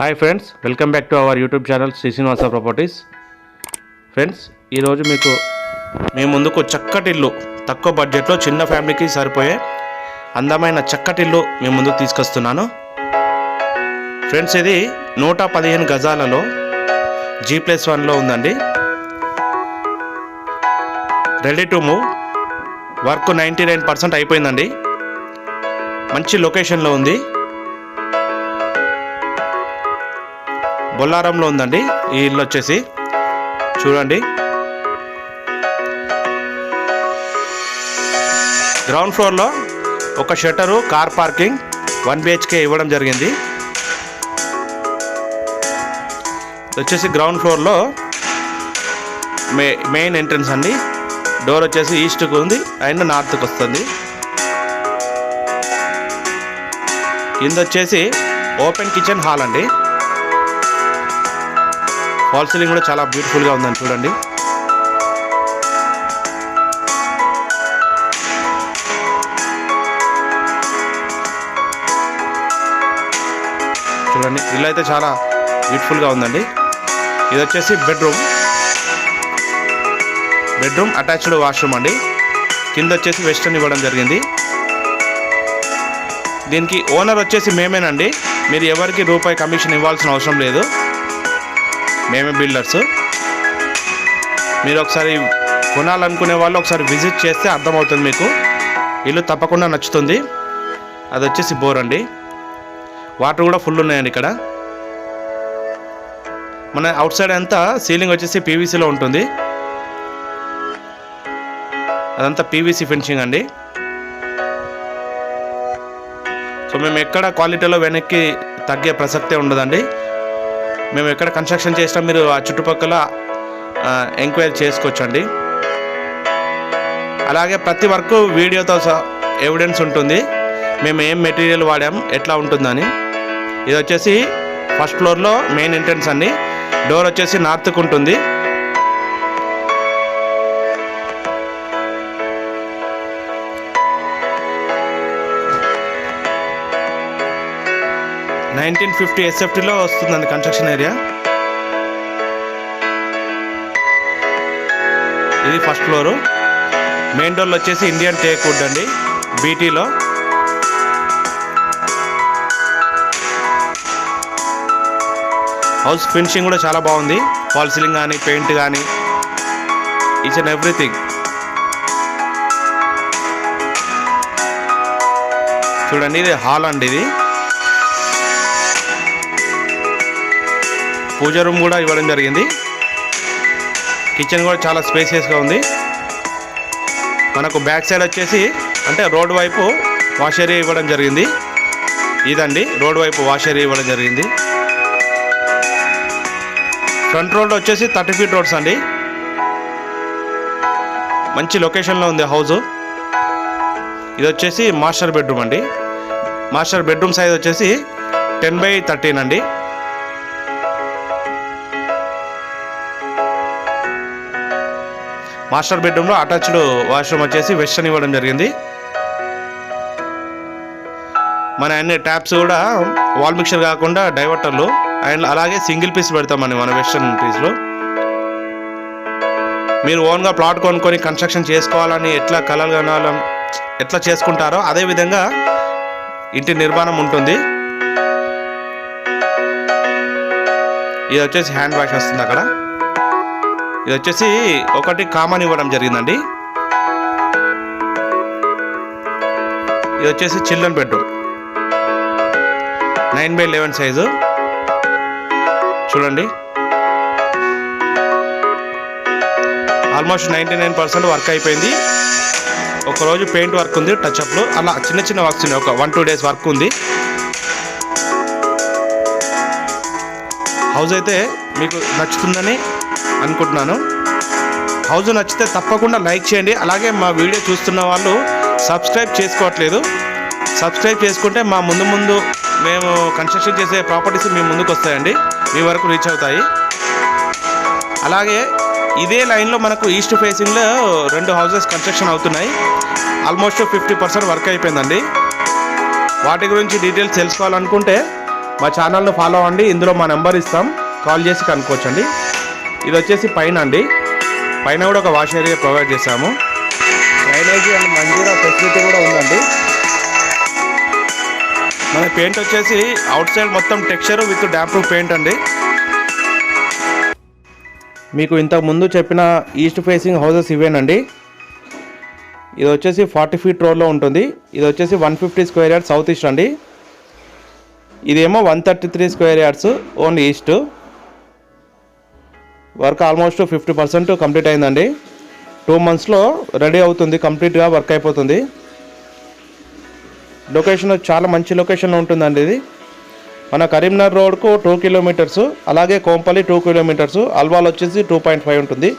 Hi friends welcome back to our YouTube channel Shri Srinivasa properties friends ఈరోజు మీకు మీ ముందుకు చక్కటి ఇల్లు తక్కువ బడ్జెట్లో చిన్న ఫ్యామిలీకి సరిపోయే అందమైన చక్కటి ఇల్లు మీ ముందుకు తీసుకొస్తున్నాను. ఫ్రెండ్స్ ఇది నూట పదిహేను గజాలలో జీ ప్లస్ వన్లో ఉందండి. Ready to move work ninety nine percent అయిపోయిందండి. మంచి లొకేషన్లో ఉంది. బొల్లారంలో ఉందండి. ఈ ఇల్లు వచ్చేసి చూడండి. గ్రౌండ్ ఫ్లోర్లో ఒక shutter car parking one BHK ఇవ్వడం జరిగింది. వచ్చేసి గ్రౌండ్ ఫ్లోర్లో మే మెయిన్ ఎంట్రన్స్ అండి. డోర్ వచ్చేసి ఈస్ట్కి ఉంది అండ్ నార్త్కి వస్తుంది. కింద వచ్చేసి ఓపెన్ కిచెన్ హాల్ అండి. వాల్ సీలింగ్ కూడా చాలా బ్యూటిఫుల్గా ఉందని చూడండి. చూడండి ఇల్లు అయితే చాలా బ్యూటిఫుల్గా ఉందండి. ఇది వచ్చేసి బెడ్రూమ్ బెడ్రూమ్ అటాచ్డ్ వాష్రూమ్ అండి. కింద వచ్చేసి వెస్టర్న్ ఇవ్వడం జరిగింది. దీనికి ఓనర్ వచ్చేసి మేమేనండి. మీరు ఎవరికి రూపాయి కమిషన్ ఇవ్వాల్సిన అవసరం లేదు. మేమే బిల్డర్స్. మీరు ఒకసారి కొనాలనుకునే వాళ్ళు ఒకసారి విజిట్ చేస్తే అర్థమవుతుంది మీకు. ఇల్లు తప్పకుండా నచ్చుతుంది. అది వచ్చేసి బోర్ అండి. వాటర్ కూడా ఫుల్ ఉన్నాయండి ఇక్కడ. మన అవుట్ సైడ్ అంతా సీలింగ్ వచ్చేసి పీవీసీలో ఉంటుంది. అదంతా పీవీసీ ఫినిషింగ్ అండి. సో మేము ఎక్కడ క్వాలిటీలో వెనక్కి తగ్గే ప్రసక్తే ఉండదండి. మేము ఎక్కడ కన్స్ట్రక్షన్ చేసినా మీరు ఆ చుట్టుపక్కల ఎంక్వైరీ చేసుకోవచ్చండి. అలాగే ప్రతి వర్క్ వీడియోతో ఎవిడెన్స్ ఉంటుంది. మేము ఏం మెటీరియల్ వాడాం ఎట్లా ఉంటుందని. ఇది వచ్చేసి ఫస్ట్ ఫ్లోర్లో మెయిన్ ఎంట్రన్స్ అండి. డోర్ వచ్చేసి నార్త్కు ఉంటుంది. నైన్టీన్ ఫిఫ్టీ ఎస్ఎఫ్టీలో వస్తుందండి కన్స్ట్రక్షన్ ఏరియా. ఇది ఫస్ట్ ఫ్లోరు. మెయిన్ డోర్లో వచ్చేసి ఇండియన్ టేక్ వుడ్ అండి బీటీలో. హౌస్ ఫినిషింగ్ కూడా చాలా బాగుంది. ఫాల్ సీలింగ్ కానీ పెయింట్ కానీ ఈచ్ అండ్ ఎవ్రీథింగ్. చూడండి ఇది హాల్ అండి ఇది. పూజ రూమ్ కూడా ఇవ్వడం జరిగింది. కిచెన్ కూడా చాలా స్పేసియస్గా ఉంది. మనకు బ్యాక్ సైడ్ వచ్చేసి అంటే రోడ్ వైపు వాష్ ఏరియా ఇవ్వడం జరిగింది. ఇదండి రోడ్ వైపు వాష్ ఏరియా ఇవ్వడం జరిగింది. ఫ్రంట్ రోడ్ వచ్చేసి థర్టీ ఫీట్ రోడ్స్ అండి. మంచి లొకేషన్లో ఉంది హౌస్. ఇది వచ్చేసి మాస్టర్ బెడ్రూమ్ అండి. మాస్టర్ బెడ్రూమ్ సైజ్ వచ్చేసి టెన్ బై థర్టీన్ అండి. మాస్టర్ బెడ్రూమ్లో అటాచ్డ్ వాష్రూమ్ వచ్చేసి వెస్టర్న్ ఇవ్వడం జరిగింది. మన అన్ని ట్యాప్స్ కూడా వాల్ మిక్చర్ కాకుండా డైవర్టర్లు అండ్ అలాగే సింగిల్ పీస్ పెడతామని మన వెస్టర్న్ పీస్లో. మీరు ఓన్గా ప్లాట్ కొనుక్కొని కన్స్ట్రక్షన్ చేసుకోవాలని ఎట్లా కలలు కనాలని ఎట్లా చేసుకుంటారో అదే విధంగా ఇంటి నిర్మాణం ఉంటుంది. ఇది వచ్చేసి హ్యాండ్ వాష్ వస్తుంది అక్కడ. ఇది వచ్చేసి ఒకటి కామన్ ఇవ్వడం జరిగిందండి. ఇది వచ్చేసి children bedroom. Nine by eleven size. చూడండి. Almost ninety nine percent work అయిపోయింది. ఒకరోజు పెయింట్ వర్క్ ఉంది టచ్అప్లో. అలా చిన్న చిన్న వర్క్స్ ఉన్నాయి. ఒక వన్ టూ డేస్ వర్క్ ఉంది. హౌస్ అయితే మీకు నచ్చుతుందని అనుకుంటున్నాను. హౌస్ నచ్చితే తప్పకుండా లైక్ చేయండి. అలాగే మా వీడియో చూస్తున్న వాళ్ళు సబ్స్క్రైబ్ చేసుకోవట్లేదు. సబ్స్క్రైబ్ చేసుకుంటే మా ముందు ముందు మేము కన్స్ట్రక్షన్ చేసే ప్రాపర్టీస్ మీ ముందుకు వస్తాయండి. మీ వరకు రీచ్ అవుతాయి. అలాగే ఇదే లైన్లో మనకు ఈస్ట్ ఫేసింగ్లో రెండు హౌజెస్ కన్స్ట్రక్షన్ అవుతున్నాయి. ఆల్మోస్ట్ ఫిఫ్టీ పర్సెంట్ వర్క్ అయిపోయిందండి. వాటి గురించి డీటెయిల్స్ తెలుసుకోవాలనుకుంటే మా ఛానల్ను ఫాలో అవ్వండి. ఇందులో మా నెంబర్ ఇస్తాం. కాల్ చేసి కనుక్కోవచ్చండి. ఇది వచ్చేసి పైన అండి. పైన కూడా ఒక వాష్ ఏరియా ప్రొవైడ్ చేశాము. డ్రైనేజీ అండ్ మంజీరా ఫెసిలిటీ కూడా ఉందండి. మన పెయింట్ వచ్చేసి అవుట్ సైడ్ మొత్తం texture with damp proof paint అండి. మీకు ఇంతకు ముందు చెప్పిన ఈస్ట్ ఫేసింగ్ హౌసెస్ ఇవేనండి. ఇది వచ్చేసి ఫార్టీ ఫీట్ రోడ్లో ఉంటుంది. ఇది వచ్చేసి one fifty square yard south east అండి. ఇదేమో one thirty three square yards only east. Work almost fifty percent complete అయిందండి. టూ మంత్స్లో రెడీ అవుతుంది కంప్లీట్గా వర్క్ అయిపోతుంది. లొకేషన్ చాలా మంచి లొకేషన్ ఉంటుందండి ఇది. మన కరీంనగర్ రోడ్కు టూ కిలోమీటర్స్ అలాగే కోంపల్లి టూ కిలోమీటర్స్ అల్వాల్ వచ్చేసి టూ పాయింట్ ఫైవ్ ఉంటుంది.